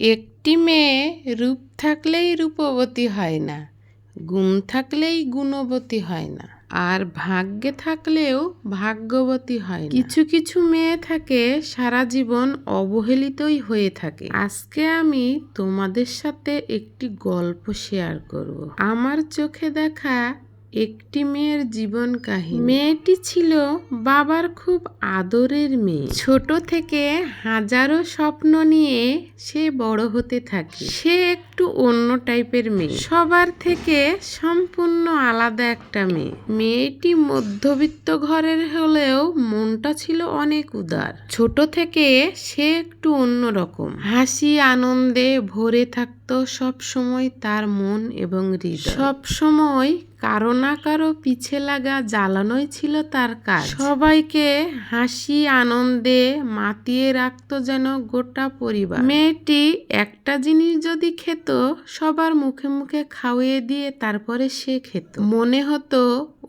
একটি মেয়ে রূপ থাকলেই রূপবতী হয় না, গুণ থাকলেই গুণবতী হয় না, আর ভাগ্যে থাকলেও ভাগ্যবতী হয় কিছু কিছু মেয়ে থাকে, সারা জীবন অবহেলিতই হয়ে থাকে। আজকে আমি তোমাদের সাথে একটি গল্প শেয়ার করব। আমার চোখে দেখা একটি মেয়ের জীবন কাহিনী। মেয়েটি ছিল বাবার খুব আদরের মেয়ে। ছোট থেকে হাজারো স্বপ্ন নিয়ে সে বড় হতে থাকে। সে একটু অন্য টাইপের মেয়ে। সবার থেকে সম্পূর্ণ আলাদা একটা মেয়ে। মেয়েটি মধ্যবিত্ত ঘরের হলেও মনটা ছিল অনেক উদার। ছোট থেকে সে একটু অন্যরকম হাসি আনন্দে ভরে থাকতো সব সময় তার মন এবং হৃদয়। সব সময় কারও না কারও পিছে লাগা জ্বালানোই ছিল তার কাজ। সবাইকে হাসি আনন্দে মাতিয়ে রাখত যেন গোটা পরিবার। মেয়েটি একটা জিনিস যদি খেত সবার মুখে মুখে খাওয়িয়ে দিয়ে তারপরে সে খেত। মনে হতো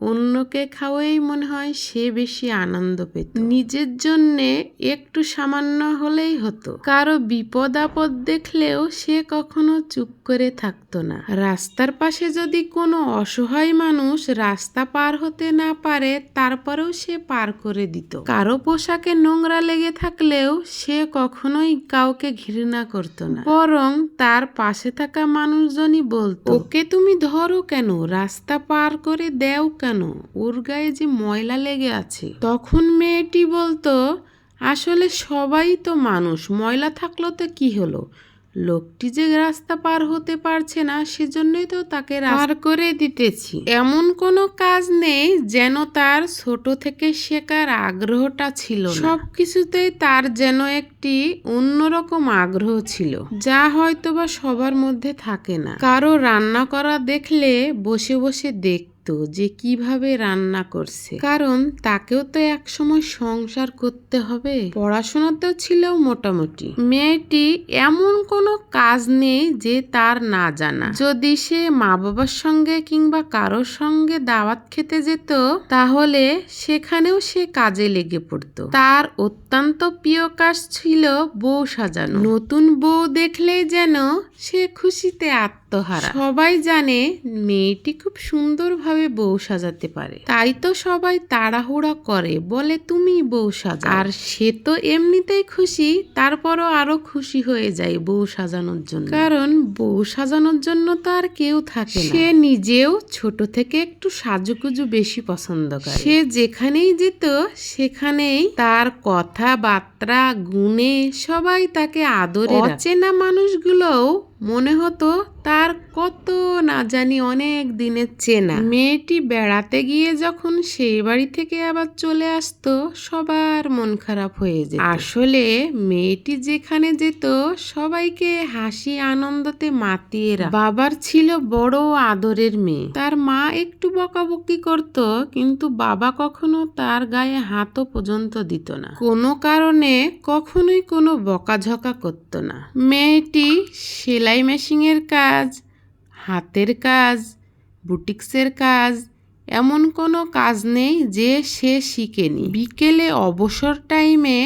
অন্যকে খাওয়াই মনে হয় সে বেশি আনন্দ পেত। নিজের জন্যে একটু সামান্য হলেই হতো। কারও বিপদ আপদ দেখলেও সে কখনো চুপ করে থাকতো না। রাস্তার পাশে যদি কোনো অসহায় মানুষ রাস্তা পার হতে না পারে, তারপরেও সে পার করে দিত। কারও পোশাকে নোংরা লেগে থাকলেও সে কখনোই কাউকে ঘৃণা করতো না। বরং তার পাশে থাকা মানুষজনই বলতো, ওকে তুমি ধরো কেন? রাস্তা পার করে দেও কেন? ওর গায়ে যে ময়লা লেগে আছে। তখন মেয়েটি বলতো, আসলে সবাই তো মানুষ, ময়লা থাকল তো কি হলো? লোকটি যে রাস্তা পার হতে পারছে না, সেজন্যই তো তাকে পার করে দিতেছি। এমন কোনো কাজ নেই যেন তার ছোট থেকে শেখার আগ্রহটা ছিল সব কিছুতেই তার যেন একটি অন্যরকম আগ্রহ ছিল, যা হয়তোবা সবার মধ্যে থাকে না। কারও রান্না করা দেখলে বসে বসে দেখ দেখতো যে কীভাবে রান্না করছে। কারণ তাকেও তো একসময় সংসার করতে হবে। পড়াশোনাতেও ছিল মোটামুটি। মেয়েটি এমন কোনো কাজ নেই যে তার না জানা। যদি সে মা বাবার সঙ্গে কিংবা কারোর সঙ্গে দাওয়াত খেতে যেত, তাহলে সেখানেও সে কাজে লেগে পড়তো। তার অত্যন্ত প্রিয় কাজ ছিল বউ সাজানো। নতুন বউ দেখলেই যেন সে খুশিতে আত্মহারা সবাই জানে মেয়েটি খুব সুন্দরভাবে বউ সাজাতে পারে। তাই তো সবাই তাড়াহুড়া করে বলে তুমি বউ সাজা আর সে তো এমনিতেই খুশি তারপরও আরও খুশি হয়ে যায় বউ সাজানোর জন্য। কারণ বউ সাজানোর জন্য তো আর কেউ থাকে সে নিজেও ছোট থেকে একটু সাজুকুজু বেশি পছন্দ করে। সে যেখানেই যেত সেখানেই তার কথাবার্তা গুণে সবাই তাকে আদরে অচেনা মানুষগুলোও মনে হতো তার কত না জানি অনেক দিনের চেনা। মেয়েটি বেড়াতে গিয়ে যখন সেই বাড়ি থেকে আবার চলে আসতো, সবার মন খারাপ হয়ে যেত। আসলে মেয়েটি যেখানে যেত, সবাইকে হাসি আনন্দতে মাতিয়ে বাবার ছিল বড় আদরের মেয়ে। তার মা একটু বকাবকি করত, কিন্তু বাবা কখনো তার গায়ে হাতও পর্যন্ত দিত না। কোনো কারণে কখনোই কোনো বকাঝকা করতো না। মেয়েটি সেলাই মেশিনের কাজ, হাতের কাজ, বুটিক্সের কাজ, এমন কোনো কাজ নেই যে সে শিখেনি। বিকেলে অবসর টাইমে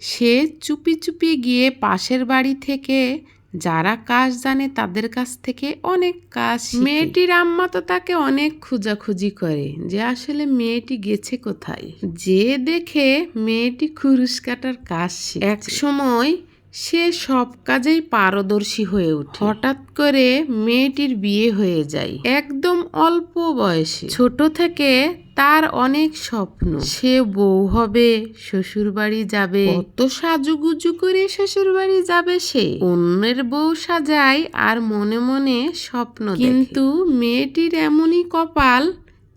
সে চুপি চুপি গিয়ে পাশের বাড়ি থেকে যারা কাজ জানে তাদের কাছ থেকে অনেক কাজ মেয়েটির আম্মা তো তাকে অনেক খোঁজাখুঁজি করে যে আসলে মেয়েটি গেছে কোথায়। যে দেখে মেয়েটি খুরুশ কাটার কাজ এক সময় সে সব কাজেই পারদর্শী হয়ে ওঠে। হঠাৎ করে মেয়েটির বিয়ে হয়ে যায়। একদম অল্প বয়সে। ছোট থেকে তার অনেক স্বপ্ন। সে বউ হবে শ্বশুর বাড়ি যাবে। কত সাজুগুজু করে শ্বশুর বাড়ি যাবে সে। অন্যের বউ সাজায় আর মনে মনে স্বপ্ন কিন্তু মেয়েটির এমনই কপাল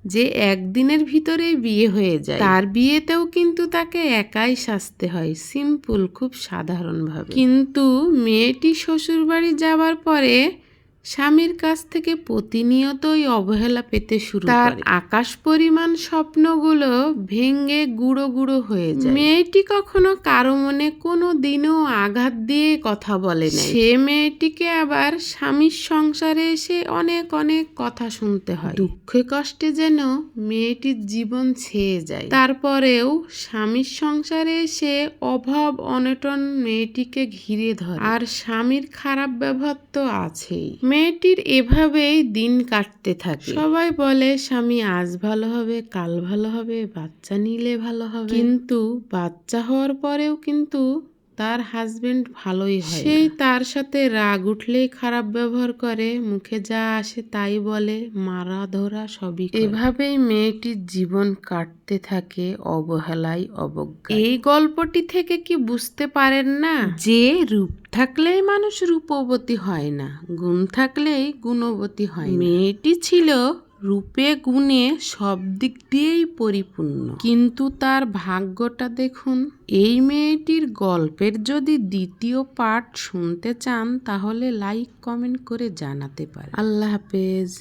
যে একদিনের ভিতরে বিয়ে হয়ে যায়। তার বিয়েতেও কিন্তু তাকে একাই সাজতে হয়, সিম্পল, খুব সাধারণভাবে। কিন্তু মেয়েটি শ্বশুরবাড়ি যাওয়ার পরে স্বামীর কাছ থেকে প্রতিনিয়তই অবহেলা পেতে শুরু তার আকাশ পরিমাণ স্বপ্নগুলো ভেঙ্গে গুঁড়ো গুঁড়ো হয়ে যায়। মেয়েটি কখনো কারও মনে কোনো দিনও আঘাত দিয়ে কথা বলে না সে মেয়েটিকে আবার স্বামীর সংসারে এসে অনেক অনেক কথা শুনতে হয়। দুঃখে কষ্টে যেন মেয়েটির জীবন ছেয়ে যায়। তারপরেও স্বামীর সংসারে এসে অভাব অনটন মেয়েটিকে ঘিরে ধরে। আর স্বামীর খারাপ ব্যবহার তো আছেই। মেয়েটির এভাবেই দিন কাটতে থাকে। সবাই বলে স্বামী আজ ভালো হবে কাল ভালো হবে বাচ্চা নিলে ভালো হবে। কিন্তু বাচ্চা হওয়ার পরেও কিন্তু তার হাজবেন্ড ভালোই হয় সেই তার সাথে রাগ উঠলেই খারাপ ব্যবহার করে মুখে যা আসে তাই বলে মারা ধরা সবই এভাবেই মেয়েটির জীবন কাটতে থাকে অবহেলায় অবজ্ঞা এই গল্পটি থেকে কি বুঝতে পারেন না? যে রূপ থাকলেই মানুষ রূপবতী হয় না গুণ থাকলেই গুণবতী হয় মেয়েটি ছিল রূপে গুণে সব দিক দিয়েই পরিপূর্ণ। কিন্তু তার ভাগ্যটা দেখুন, এই মেয়েটির গল্পের যদি দ্বিতীয় পার্ট শুনতে চান, তাহলে লাইক কমেন্ট করে জানাতে পারেন। আল্লাহ হাফেজ।